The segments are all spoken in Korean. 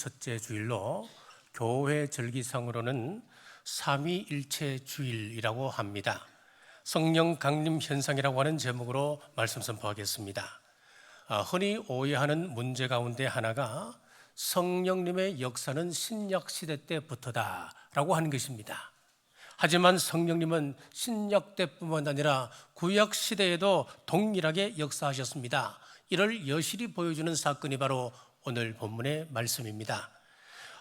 첫째 주일로 교회 절기상으로는 삼위일체 주일이라고 합니다. 성령 강림 현상이라고 하는 제목으로 말씀 선포하겠습니다. 아, 흔히 오해하는 문제 가운데 하나가 성령님의 역사는 신약 시대 때부터다라고 하는 것입니다. 하지만 성령님은 신약 때뿐만 아니라 구약 시대에도 동일하게 역사하셨습니다. 이를 여실히 보여주는 사건이 바로 오늘 본문의 말씀입니다.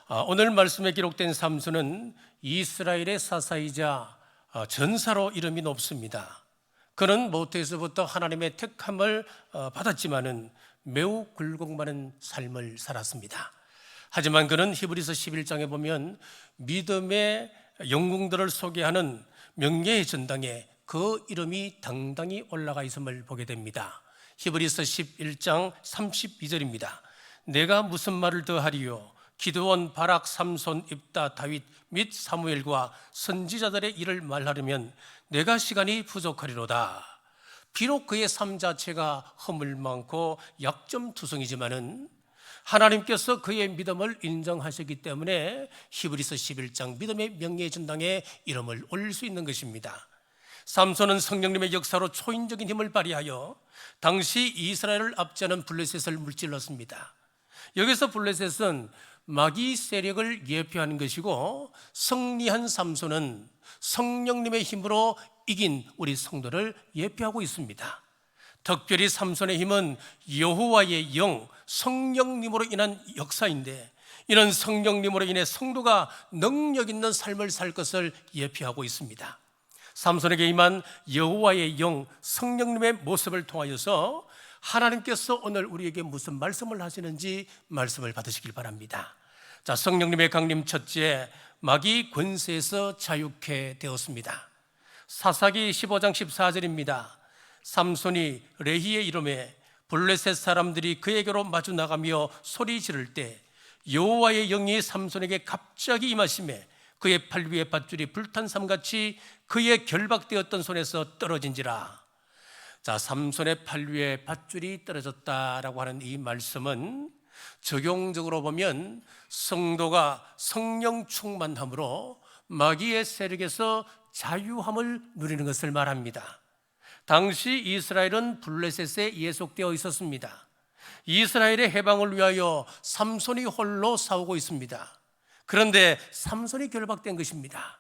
아, 오늘 말씀에 기록된 삼수는 이스라엘의 사사이자 어, 전사로 이름이 높습니다. 그는 모태에서부터 하나님의 택함을 어, 받았지만은 매우 굴곡 많은 삶을 살았습니다. 하지만 그는 히브리서 11장에 보면 믿음의 영웅들을 소개하는 명예의 전당에 그 이름이 당당히 올라가 있음을 보게 됩니다. 히브리서 11장 32절입니다. 내가 무슨 말을 더 하리요? 기드원, 바락, 삼손, 입다, 다윗 및 사무엘과 선지자들의 일을 말하려면 내가 시간이 부족하리로다. 비록 그의 삶 자체가 허물 많고 약점 투성이지만은 하나님께서 그의 믿음을 인정하셨기 때문에 히브리서 11장 믿음의 명예의 전당에 이름을 올릴 수 있는 것입니다. 삼손은 성령님의 역사로 초인적인 힘을 발휘하여 당시 이스라엘을 압제하는 블레셋을 물질렀습니다. 여기서 블레셋은 마귀 세력을 예표하는 것이고 승리한 삼손은 성령님의 힘으로 이긴 우리 성도를 예표하고 있습니다. 특별히 삼손의 힘은 여호와의 영, 성령님으로 인한 역사인데 이런 성령님으로 인해 성도가 능력 있는 삶을 살 것을 예표하고 있습니다. 삼손에게 임한 여호와의 영, 성령님의 모습을 통하여서 하나님께서 오늘 우리에게 무슨 말씀을 하시는지 말씀을 받으시길 바랍니다. 자, 성령님의 강림 첫째, 마귀 권세에서 자유케 되었습니다. 사사기 15장 14절입니다. 삼손이 레히의 이름에 블레셋 사람들이 그에게로 마주 나가며 소리 지를 때 여호와의 영이 삼손에게 갑자기 임하심에 그의 팔 위에 밧줄이 불탄 삼같이 그의 결박되었던 손에서 떨어진지라. 자, 삼손의 팔 위에 밧줄이 떨어졌다라고 하는 이 말씀은 적용적으로 보면 성도가 성령 충만함으로 마귀의 세력에서 자유함을 누리는 것을 말합니다. 당시 이스라엘은 블레셋에 예속되어 있었습니다. 이스라엘의 해방을 위하여 삼손이 홀로 싸우고 있습니다. 그런데 삼손이 결박된 것입니다.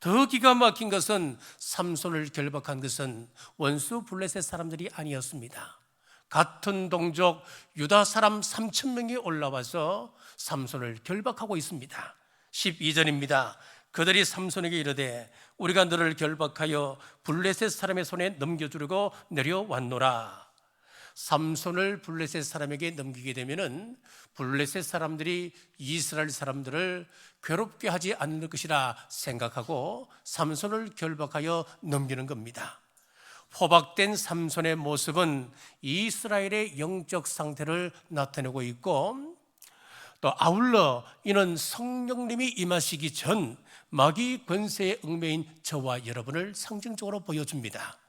더 기가 막힌 것은 삼손을 결박한 것은 원수 블레셋 사람들이 아니었습니다. 같은 동족 유다 사람 3천 명이 올라와서 삼손을 결박하고 있습니다. 12절입니다. 그들이 삼손에게 이르되 우리가 너를 결박하여 블레셋 사람의 손에 넘겨주려고 내려왔노라. 삼손을 블레셋 사람에게 넘기게 되면은 블레셋 사람들이 이스라엘 사람들을 괴롭게 하지 않는 것이라 생각하고 삼손을 결박하여 넘기는 겁니다. 포박된 삼손의 모습은 이스라엘의 영적 상태를 나타내고 있고 또 아울러 이는 성령님이 임하시기 전 마귀 권세의 얽매인 저와 여러분을 상징적으로 보여줍니다.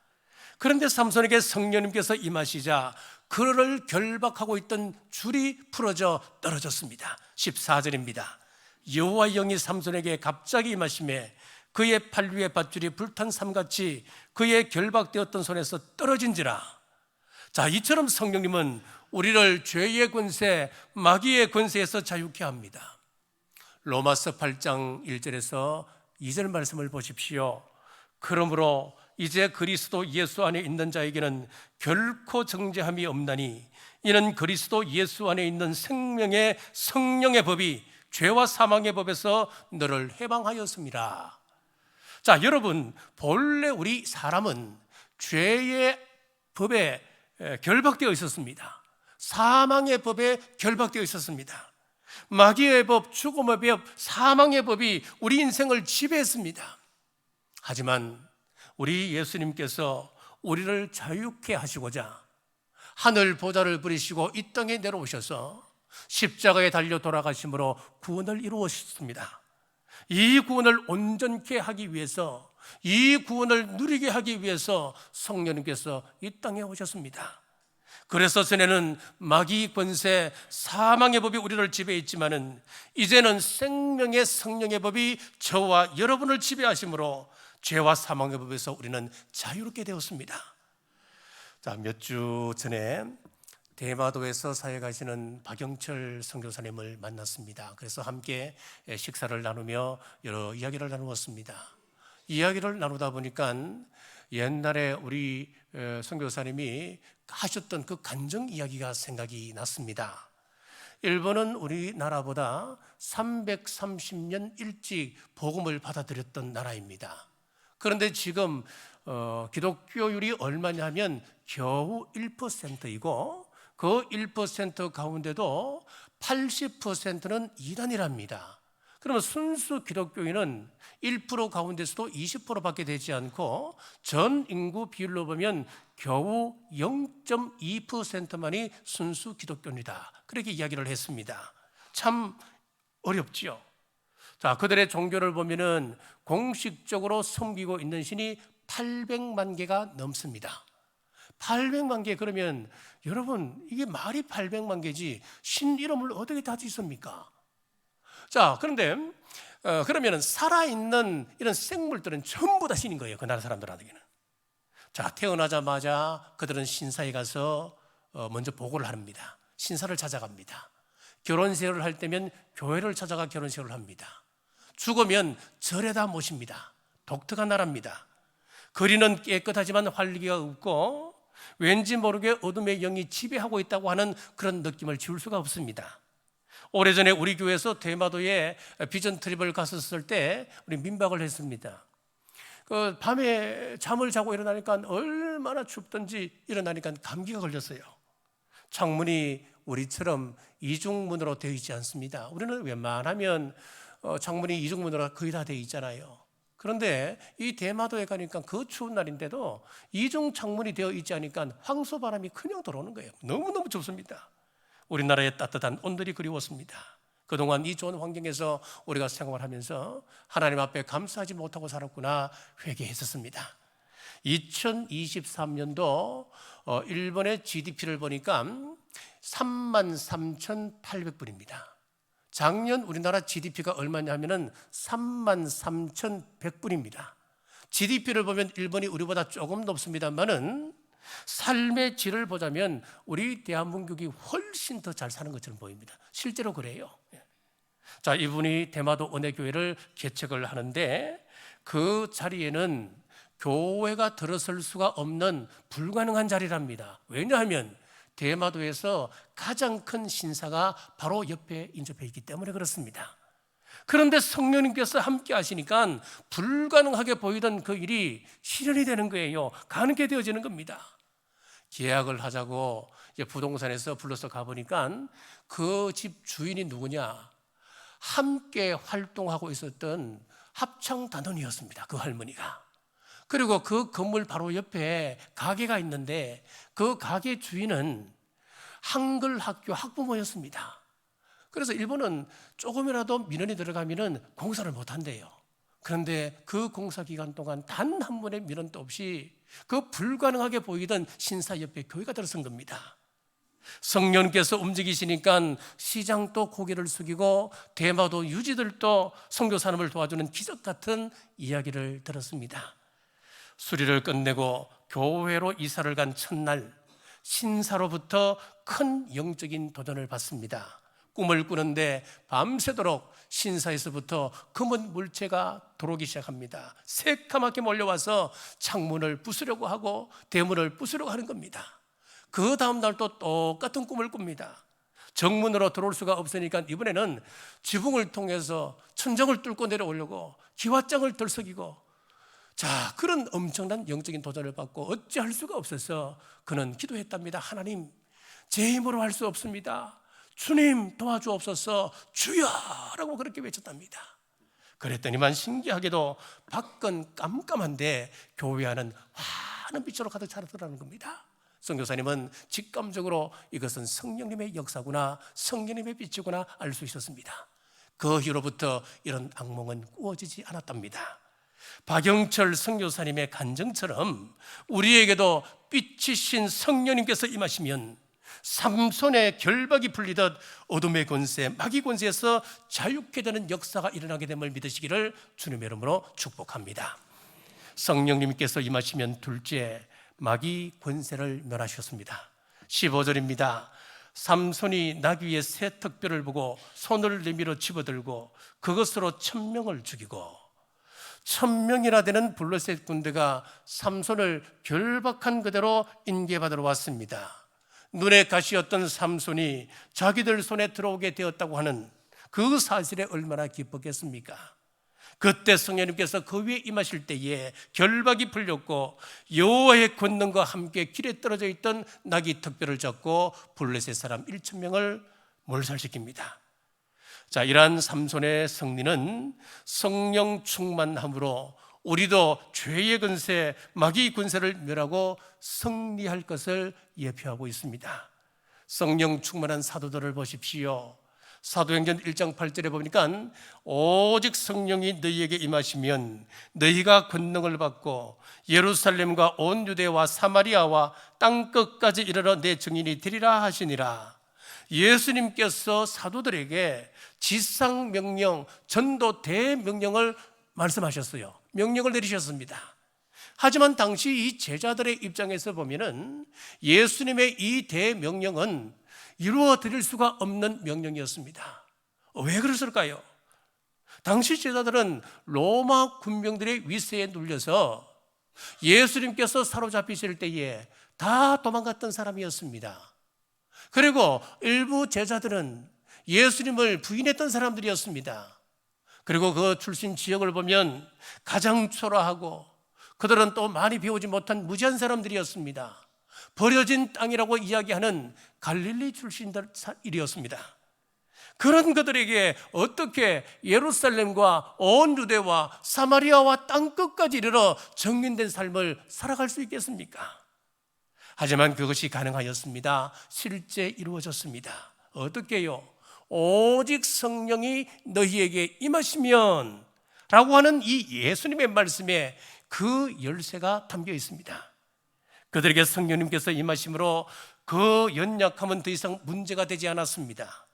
그런데 삼손에게 성령님께서 임하시자 그를 결박하고 있던 줄이 풀어져 떨어졌습니다. 14절입니다. 여호와 영이 삼손에게 갑자기 임하심에 그의 팔 위에 밧줄이 불탄 삼같이 그의 결박되었던 손에서 떨어진지라. 자, 이처럼 성령님은 우리를 죄의 권세, 마귀의 권세에서 자유케 합니다. 로마서 8장 1절에서 2절 말씀을 보십시오. 그러므로 이제 그리스도 예수 안에 있는 자에게는 결코 정죄함이 없나니 이는 그리스도 예수 안에 있는 생명의 성령의 법이 죄와 사망의 법에서 너를 해방하였습니다. 자, 여러분, 본래 우리 사람은 죄의 법에 결박되어 있었습니다. 사망의 법에 결박되어 있었습니다. 마귀의 법, 죽음의 법, 사망의 법이 우리 인생을 지배했습니다. 하지만 우리 예수님께서 우리를 자유케 하시고자 하늘 보좌를 부리시고 이 땅에 내려오셔서 십자가에 달려 돌아가심으로 구원을 이루었습니다. 이 구원을 온전케 하기 위해서 이 구원을 누리게 하기 위해서 성령님께서 이 땅에 오셨습니다. 그래서 전에는 마귀 권세, 사망의 법이 우리를 지배했지만은 이제는 생명의 성령의 법이 저와 여러분을 지배하심으로 죄와 사망의 법에서 우리는 자유롭게 되었습니다. 자, 몇 주 전에 대마도에서 사역하시는 박영철 선교사님을 만났습니다. 그래서 함께 식사를 나누며 여러 이야기를 나누었습니다. 이야기를 나누다 보니까 옛날에 우리 에, 선교사님이 하셨던 그 간증 이야기가 생각이 났습니다. 일본은 우리나라보다 330년 일찍 복음을 받아들였던 나라입니다. 그런데 지금 어, 기독교율이 얼마냐면 겨우 1%이고 그 1% 가운데도 80%는 이단이랍니다. 그러면 순수 기독교인은 1% 가운데서도 20%밖에 되지 않고 전 인구 비율로 보면 겨우 0.2%만이 순수 기독교입니다. 그렇게 이야기를 했습니다. 참 어렵지요. 자, 그들의 종교를 보면은 공식적으로 섬기고 있는 신이 800만 개가 넘습니다. 800만 개 그러면 여러분 이게 말이 800만 개지 신 이름을 어떻게 다 짓습니까? 자 그런데 어, 그러면 살아있는 이런 생물들은 전부 다 신인 거예요 그 나라 사람들한테는 자 태어나자마자 그들은 신사에 가서 어, 먼저 보고를 합니다 신사를 찾아갑니다 결혼식을 할 때면 교회를 찾아가 결혼식을 합니다 죽으면 절에다 모십니다 독특한 나라입니다 거리는 깨끗하지만 활기가 없고 왠지 모르게 어둠의 영이 지배하고 있다고 하는 그런 느낌을 지울 수가 없습니다. 오래전에 우리 교회에서 대마도에 비전 트립을 갔었을 때 우리 민박을 했습니다. 그 밤에 잠을 자고 일어나니까 얼마나 춥던지 일어나니까 감기가 걸렸어요. 창문이 우리처럼 이중문으로 되어 있지 않습니다. 우리는 웬만하면 어, 창문이 이중문으로 거의 다 되어 있잖아요. 그런데 이 대마도에 가니까 그 추운 날인데도 이중 창문이 되어 있지 않으니까 황소 바람이 그냥 들어오는 거예요. 너무너무 춥습니다. 우리나라의 따뜻한 온들이 그리웠습니다. 그동안 이 좋은 환경에서 우리가 생활하면서 하나님 앞에 감사하지 못하고 살았구나 회개했었습니다. 2023년도 어, 일본의 GDP를 보니까 3만 3,800불입니다. 작년 우리나라 GDP가 얼마냐면은 3만 3,100불입니다. GDP를 보면 일본이 우리보다 조금 높습니다만은 삶의 질을 보자면 우리 대한민국이 훨씬 더 잘 사는 것처럼 보입니다. 실제로 그래요. 예. 자, 이분이 대마도 은혜교회를 개척을 하는데 그 자리에는 교회가 들어설 수가 없는 불가능한 자리랍니다. 왜냐하면 대마도에서 가장 큰 신사가 바로 옆에 인접해 있기 때문에 그렇습니다. 그런데 성령님께서 함께 하시니까 불가능하게 보이던 그 일이 실현이 되는 거예요. 가능하게 되어지는 겁니다. 계약을 하자고 이제 부동산에서 불러서 가보니까 그 집 주인이 누구냐? 함께 활동하고 있었던 합창 단원이었습니다. 그 할머니가. 그리고 그 건물 바로 옆에 가게가 있는데 그 가게 주인은 한글 학교 학부모였습니다. 그래서 일본은 조금이라도 민원이 들어가면은 공사를 못 한대요. 그런데 그 공사 기간 동안 단 한 번의 민원도 없이 그 불가능하게 보이던 신사 옆에 교회가 들어선 겁니다. 성령께서 움직이시니까 시장도 고개를 숙이고 대마도 유지들도 선교 산업을 도와주는 기적 같은 이야기를 들었습니다. 수리를 끝내고 교회로 이사를 간 첫날 신사로부터 큰 영적인 도전을 받습니다. 꿈을 꾸는데 밤새도록 신사에서부터 검은 물체가 들어오기 시작합니다. 새카맣게 몰려와서 창문을 부수려고 하고 대문을 부수려고 하는 겁니다. 그 다음 날 또 똑같은 꿈을 꿉니다. 정문으로 들어올 수가 없으니까 이번에는 지붕을 통해서 천정을 뚫고 내려오려고 기와장을 들썩이고 자, 그런 엄청난 영적인 도전을 받고 어찌할 수가 없어서 그는 기도했답니다. 하나님, 제 힘으로 할 수 없습니다. 주님 도와주옵소서 주여라고 그렇게 외쳤답니다. 그랬더니만 신기하게도 밖은 깜깜한데 교회 안은 환한 빛으로 가득 차더라는 겁니다. 성교사님은 직감적으로 이것은 성령님의 역사구나, 성령님의 빛이구나 알 수 있었습니다. 그 후로부터 이런 악몽은 꾸어지지 않았답니다. 박영철 성교사님의 간증처럼 우리에게도 빛이신 성령님께서 임하시면 삼손의 결박이 풀리듯 어둠의 권세, 마귀 권세에서 자유케 되는 역사가 일어나게 됨을 믿으시기를 주님의 이름으로 축복합니다. 성령님께서 임하시면 둘째 마귀 권세를 멸하셨습니다. 15절입니다. 삼손이 나귀의 새 턱뼈를 보고 손을 내밀어 집어들고 그것으로 천명을 죽이고 천명이나 되는 블레셋 군대가 삼손을 결박한 그대로 인계받으러 왔습니다. 눈에 가시였던 삼손이 자기들 손에 들어오게 되었다고 하는 그 사실에 얼마나 기뻤겠습니까? 그때 성령님께서 그 위에 임하실 때에 결박이 풀렸고 여호와의 권능과 함께 길에 떨어져 있던 나귀 턱뼈를 잡고 블레셋 사람 1천 명을 몰살시킵니다. 자, 이러한 삼손의 승리는 성령 충만함으로 우리도 죄의 근세, 마귀 군세를 멸하고 승리할 것을 예표하고 있습니다. 성령 충만한 사도들을 보십시오. 사도행전 1장 8절에 보니까 오직 성령이 너희에게 임하시면 너희가 권능을 받고 예루살렘과 온 유대와 사마리아와 땅 끝까지 이르러 내 증인이 되리라 하시니라. 예수님께서 사도들에게 지상 명령, 전도 대명령을 말씀하셨어요. 명령을 내리셨습니다. 하지만 당시 이 제자들의 입장에서 보면은 예수님의 이 대명령은 이루어 드릴 수가 없는 명령이었습니다. 왜 그랬을까요? 당시 제자들은 로마 군병들의 위세에 눌려서 예수님께서 사로잡히실 때에 다 도망갔던 사람이었습니다. 그리고 일부 제자들은 예수님을 부인했던 사람들이었습니다. 그리고 그 출신 지역을 보면 가장 초라하고 그들은 또 많이 배우지 못한 무지한 사람들이었습니다. 버려진 땅이라고 이야기하는 갈릴리 출신들이었습니다. 그런 그들에게 어떻게 예루살렘과 온 유대와 사마리아와 땅 끝까지 이르러 정인된 삶을 살아갈 수 있겠습니까? 하지만 그것이 가능하였습니다. 실제 이루어졌습니다. 어떻게요? 오직 성령이 너희에게 임하시면 라고 하는 이 예수님의 말씀에 그 열쇠가 담겨 있습니다. 그들에게 성령님께서 임하심으로 그 연약함은 더 이상 문제가 되지 않았습니다.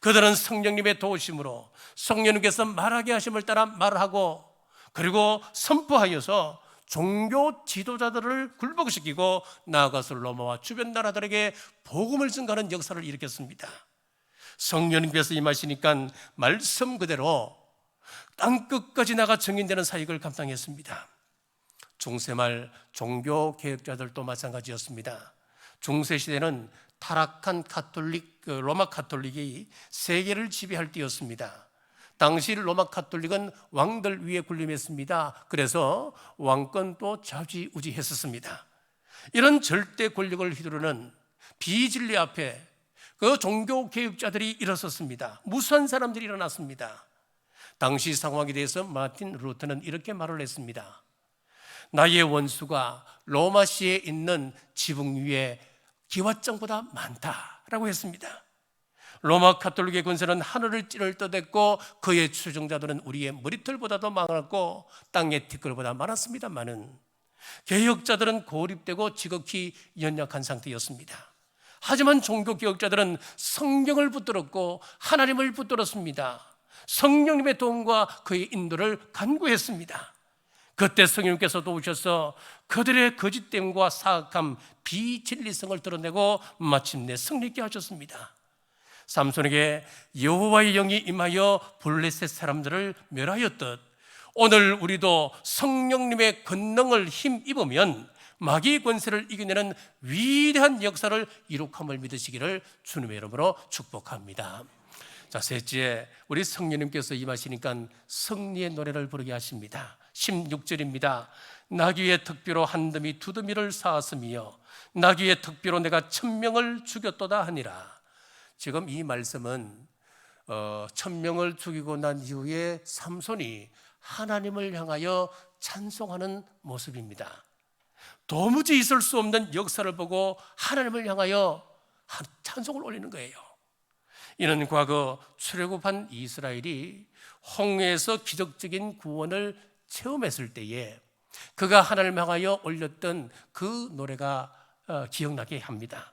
그들은 성령님의 도우심으로 성령님께서 말하게 하심을 따라 말하고 그리고 선포하여서 종교 지도자들을 굴복시키고 나아가서 로마와 주변 나라들에게 복음을 증가하는 역사를 일으켰습니다. 성령님께서 임하시니까 말씀 그대로 땅 끝까지 나가 정인되는 사역을 감당했습니다. 중세말 종교 개혁자들도 마찬가지였습니다. 중세 시대는 타락한 카톨릭 그 로마 카톨릭이 세계를 지배할 때였습니다. 당시 로마 카톨릭은 왕들 위에 군림했습니다. 그래서 왕권도 좌지우지했었습니다. 이런 절대 권력을 휘두르는 비진리 앞에 그 종교 개혁자들이 일어섰습니다. 무수한 사람들이 일어났습니다. 당시 상황에 대해서 마틴 루터는 이렇게 말을 했습니다. 나의 원수가 로마시에 있는 지붕 위에 기와장보다 많다라고 했습니다. 로마 카톨릭의 군세는 하늘을 찌를 떠댔고 그의 추종자들은 우리의 머리털보다도 많았고 땅의 티끌보다 많았습니다만은 개혁자들은 고립되고 지극히 연약한 상태였습니다. 하지만 종교 개혁자들은 성경을 붙들었고 하나님을 붙들었습니다. 성령님의 도움과 그의 인도를 간구했습니다. 그때 성령께서 도우셔서 그들의 거짓됨과 사악함, 비진리성을 드러내고 마침내 승리케 하셨습니다. 삼손에게 여호와의 영이 임하여 블레셋 사람들을 멸하였듯 오늘 우리도 성령님의 권능을 힘입으면 마귀 권세를 이겨내는 위대한 역사를 이룩함을 믿으시기를 주님의 이름으로 축복합니다. 자, 셋째, 우리 성령님께서 임하시니까 승리의 노래를 부르게 하십니다. 16절입니다. 나귀의 특비로 한 더미 두 더미를 쌓았으며 나귀의 특비로 내가 천명을 죽였도다 하니라. 지금 이 말씀은 어, 천명을 죽이고 난 이후에 삼손이 하나님을 향하여 찬송하는 모습입니다. 도무지 있을 수 없는 역사를 보고 하나님을 향하여 찬송을 올리는 거예요. 이는 과거 출애굽한 이스라엘이 홍해에서 기적적인 구원을 체험했을 때에 그가 하나님을 향하여 올렸던 그 노래가 어, 기억나게 합니다.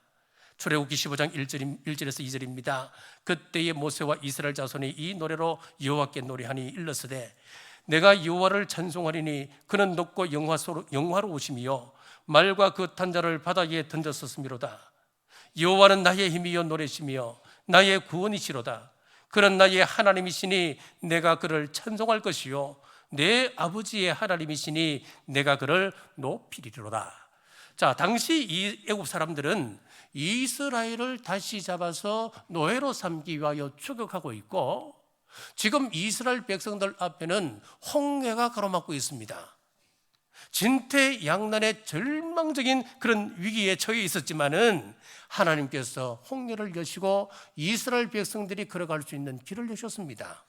출애굽기 15장 1절, 1절에서 2절입니다. 그때의 모세와 이스라엘 자손이 이 노래로 여호와께 노래하니 일렀으되 내가 여호와를 찬송하리니 그는 높고 영화소로, 영화로우심이요 말과 그 탄자를 바닥에 던졌었음이로다. 여호와는 나의 힘이요 노래심이요 나의 구원이시로다. 그는 나의 하나님이시니 내가 그를 찬송할 것이요 내 아버지의 하나님이시니 내가 그를 높이리로다. 자, 당시 이 애굽 사람들은 이스라엘을 다시 잡아서 노예로 삼기 위하여 추격하고 있고 지금 이스라엘 백성들 앞에는 홍해가 가로막고 있습니다. 진퇴양난의 절망적인 그런 위기에 처해 있었지만은 하나님께서 홍해를 여시고 이스라엘 백성들이 걸어갈 수 있는 길을 여셨습니다.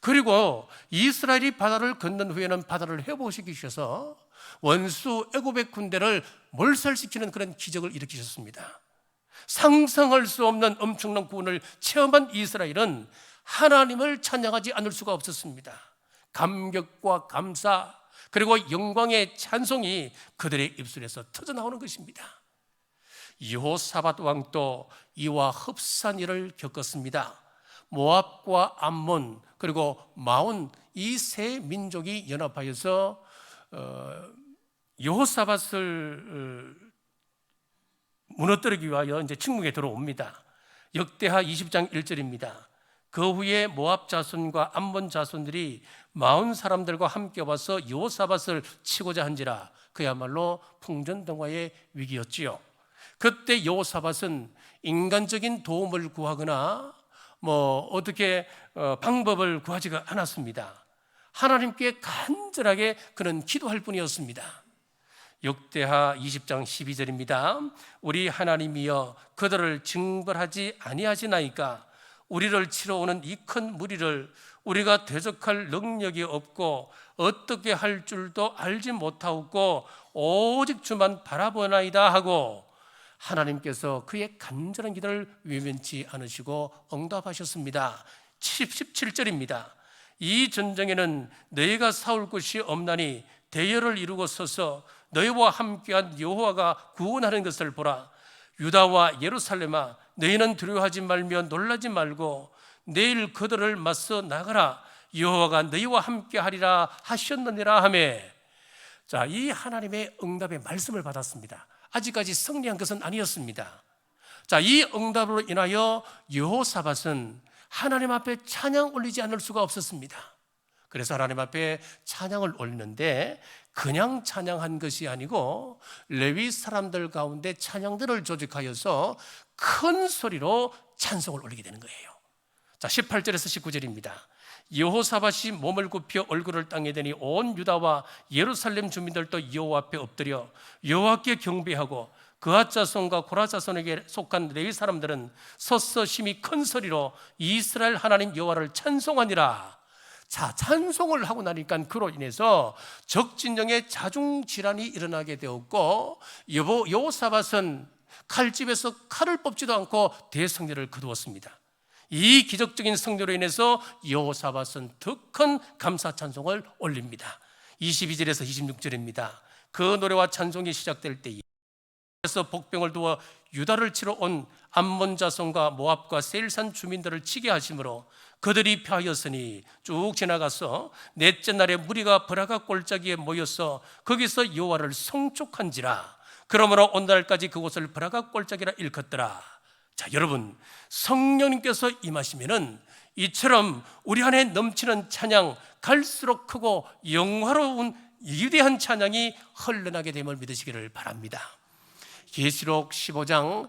그리고 이스라엘이 바다를 건넌 후에는 바다를 회복시키셔서 원수 애굽의 군대를 몰살시키는 그런 기적을 일으키셨습니다. 상상할 수 없는 엄청난 구원을 체험한 이스라엘은 하나님을 찬양하지 않을 수가 없었습니다. 감격과 감사 그리고 영광의 찬송이 그들의 입술에서 터져 나오는 것입니다. 여호사밧 왕도 이와 흡사한 일을 겪었습니다. 모압과 암몬 그리고 마온 이 세 민족이 연합하여서 어, 여호사밧을 어, 무너뜨리기 위하여 이제 침묵에 들어옵니다. 역대하 20장 1절입니다. 그 후에 모압 자손과 암몬 자손들이 마흔 사람들과 함께 와서 여호사밧을 치고자 한지라 그야말로 풍전등화의 위기였지요. 그때 여호사밧은 인간적인 도움을 구하거나 뭐 어떻게 어, 방법을 구하지가 않았습니다. 하나님께 간절하게 그는 기도할 뿐이었습니다. 역대하 20장 12절입니다. 우리 하나님이여 그들을 징벌하지 아니하시나이까 우리를 치러 오는 이 큰 무리를 우리가 대적할 능력이 없고 어떻게 할 줄도 알지 못하고 오직 주만 바라보나이다 하고 하나님께서 그의 간절한 기도를 외면치 않으시고 응답하셨습니다. 17절입니다. 이 전쟁에는 너희가 싸울 곳이 없나니 대열을 이루고 서서 너희와 함께한 여호와가 구원하는 것을 보라. 유다와 예루살렘아 너희는 두려워하지 말며 놀라지 말고 내일 그들을 맞서 나가라. 여호와가 너희와 함께하리라 하셨느니라 하매 자, 이 하나님의 응답의 말씀을 받았습니다. 아직까지 승리한 것은 아니었습니다. 자, 이 응답으로 인하여 여호사밧은 하나님 앞에 찬양 올리지 않을 수가 없었습니다. 그래서 하나님 앞에 찬양을 올리는데 그냥 찬양한 것이 아니고 레위 사람들 가운데 찬양들을 조직하여서 큰 소리로 찬송을 올리게 되는 거예요. 자, 18절에서 19절입니다. 여호사밧이 몸을 굽혀 얼굴을 땅에 대니 온 유다와 예루살렘 주민들도 여호와 앞에 엎드려 여호와께 경배하고 그앗 자손과 고라 자손에게 속한 레위 사람들은 서서 심히 큰 소리로 이스라엘 하나님 여호와를 찬송하니라. 자, 찬송을 하고 나니까 그로 인해서 적진영의 자중 질환이 일어나게 되었고 여보 여호사밧은 칼집에서 칼을 뽑지도 않고 대성례를 거두었습니다. 이 기적적인 성료로 인해서 여호사밧은 더 큰 감사 찬송을 올립니다. 22절에서 26절입니다. 그 노래와 찬송이 시작될 때에 그래서 복병을 두어 유다를 치러 온 암몬 자손과 모압과 세일산 주민들을 치게 하심으로 그들이 패하였으니 쭉 지나가서 넷째 날에 무리가 브라가 골짜기에 모여서 거기서 여호와를 송축한지라 그러므로 오늘날까지 그곳을 브라가 골짜기라 일컫더라 자 여러분 성령님께서 임하시면은 이처럼 우리 안에 넘치는 찬양 갈수록 크고 영화로운 위대한 찬양이 흘러나게 됨을 믿으시기를 바랍니다. 계시록 15장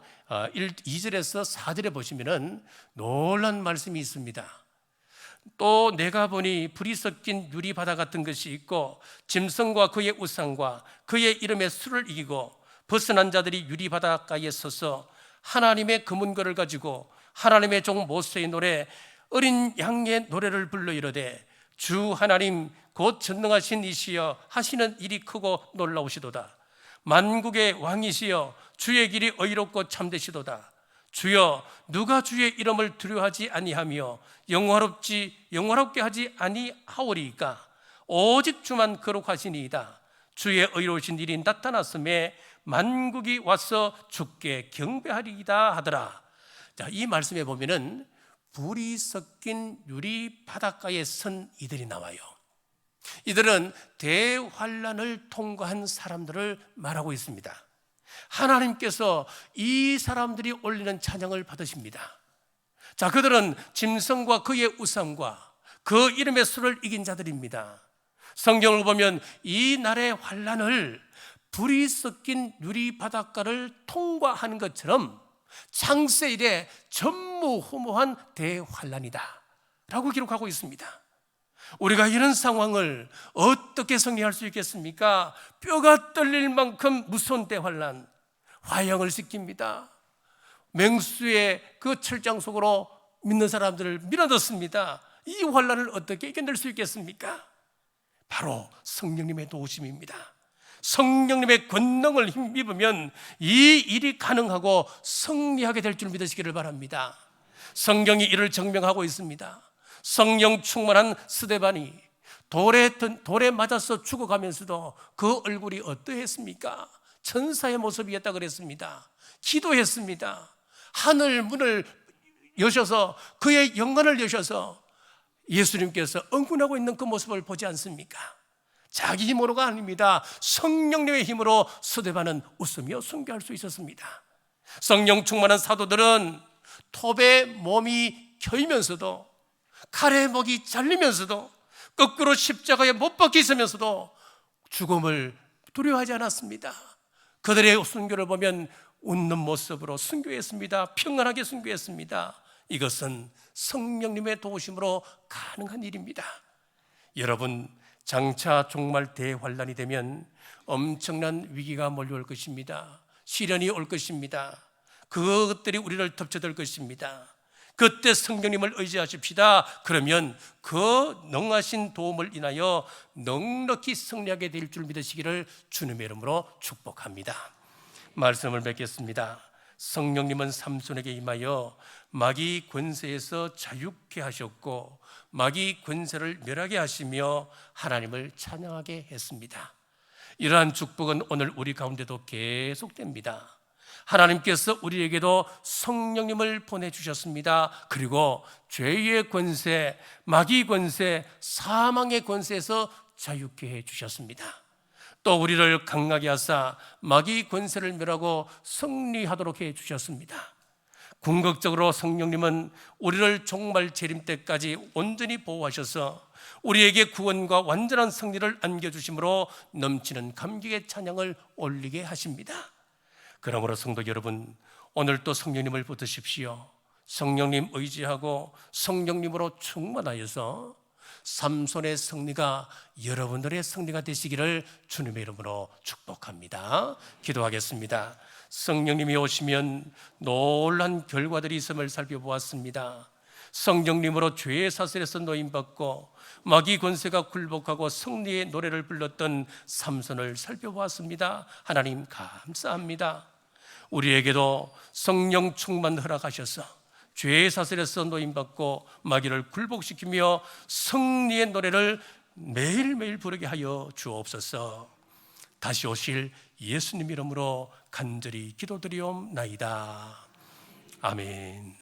1, 2절에서 4절에 보시면은 놀란 말씀이 있습니다. 또 내가 보니 불이 섞인 유리 바다 같은 것이 있고 짐승과 그의 우상과 그의 이름의 수를 이기고 벗어난 자들이 유리 바닷가에 서서 하나님의 금은거를 가지고 하나님의 종 모세의 노래 어린 양의 노래를 불러 이르되 주 하나님 곧 전능하신 이시여 하시는 일이 크고 놀라우시도다 만국의 왕이시여 주의 길이 의롭고 참되시도다 주여 누가 주의 이름을 두려워하지 아니하며 영화롭지 영화롭게 하지 아니하오리이까 오직 주만 거룩하시니이다. 주의 의로우신 일이 나타났음에 만국이 와서 주께 경배하리이다 하더라. 자, 이 말씀에 보면은 불이 섞인 유리 바닷가에 선 이들이 나와요. 이들은 대환란을 통과한 사람들을 말하고 있습니다. 하나님께서 이 사람들이 올리는 찬양을 받으십니다. 자, 그들은 짐승과 그의 우상과 그 이름의 수를 이긴 자들입니다. 성경을 보면 이 날의 환란을 불이 섞인 유리 바닷가를 통과하는 것처럼 창세일에 전무후무한 대환란이다. 라고 기록하고 있습니다. 우리가 이런 상황을 어떻게 정리할 수 있겠습니까? 뼈가 떨릴 만큼 무서운 대환란, 화형을 시킵니다. 맹수의 그 철장 속으로 믿는 사람들을 밀어넣습니다. 이 환란을 어떻게 이겨낼 수 있겠습니까? 바로 성령님의 도우심입니다. 성령님의 권능을 힘입으면 이 일이 가능하고 승리하게 될 줄 믿으시기를 바랍니다. 성경이 이를 증명하고 있습니다. 성령 충만한 스데반이 돌에, 든- 돌에 맞아서 죽어가면서도 그 얼굴이 어떠했습니까? 천사의 모습이었다 그랬습니다. 기도했습니다. 하늘 문을 여셔서 그의 영광을 여셔서 예수님께서 응군하고 있는 그 모습을 보지 않습니까? 자기 힘으로가 아닙니다. 성령님의 힘으로 스데반은 웃으며 순교할 수 있었습니다. 성령 충만한 사도들은 톱에 몸이 켜이면서도 칼에 목이 잘리면서도 거꾸로 십자가에 못 박혀 있으면서도 죽음을 두려워하지 않았습니다. 그들의 순교를 보면 웃는 모습으로 순교했습니다. 평안하게 순교했습니다. 이것은 성령님의 도우심으로 가능한 일입니다. 여러분 장차 종말 대환란이 되면 엄청난 위기가 몰려올 것입니다. 시련이 올 것입니다. 그것들이 우리를 덮쳐들 것입니다. 그때 성령님을 의지하십시다. 그러면 그 능하신 도움을 인하여 넉넉히 승리하게 될 줄 믿으시기를 주님의 이름으로 축복합니다. 말씀을 맺겠습니다. 성령님은 삼손에게 임하여 마귀 권세에서 자유케 하셨고 마귀 권세를 멸하게 하시며 하나님을 찬양하게 했습니다. 이러한 축복은 오늘 우리 가운데도 계속됩니다. 하나님께서 우리에게도 성령님을 보내주셨습니다. 그리고 죄의 권세, 마귀 권세, 사망의 권세에서 자유케 해주셨습니다. 또 우리를 강하게 하사 마귀 권세를 멸하고 승리하도록 해 주셨습니다. 궁극적으로 성령님은 우리를 종말 재림 때까지 온전히 보호하셔서 우리에게 구원과 완전한 승리를 안겨주심으로 넘치는 감격의 찬양을 올리게 하십니다. 그러므로 성도 여러분, 오늘 또 성령님을 붙드십시오. 성령님 의지하고 성령님으로 충만하여서 삼손의 승리가 여러분들의 승리가 되시기를 주님의 이름으로 축복합니다. 기도하겠습니다. 성령님이 오시면 놀란 결과들이 있음을 살펴보았습니다. 성령님으로 죄의 사슬에서 노임받고 마귀 권세가 굴복하고 승리의 노래를 불렀던 삼손을 살펴보았습니다. 하나님 감사합니다. 우리에게도 성령 충만 허락하셔서 죄의 사슬에서 노임받고 마귀를 굴복시키며 승리의 노래를 매일매일 부르게 하여 주옵소서. 다시 오실 예수님 이름으로 간절히 기도드리옵나이다. 아멘.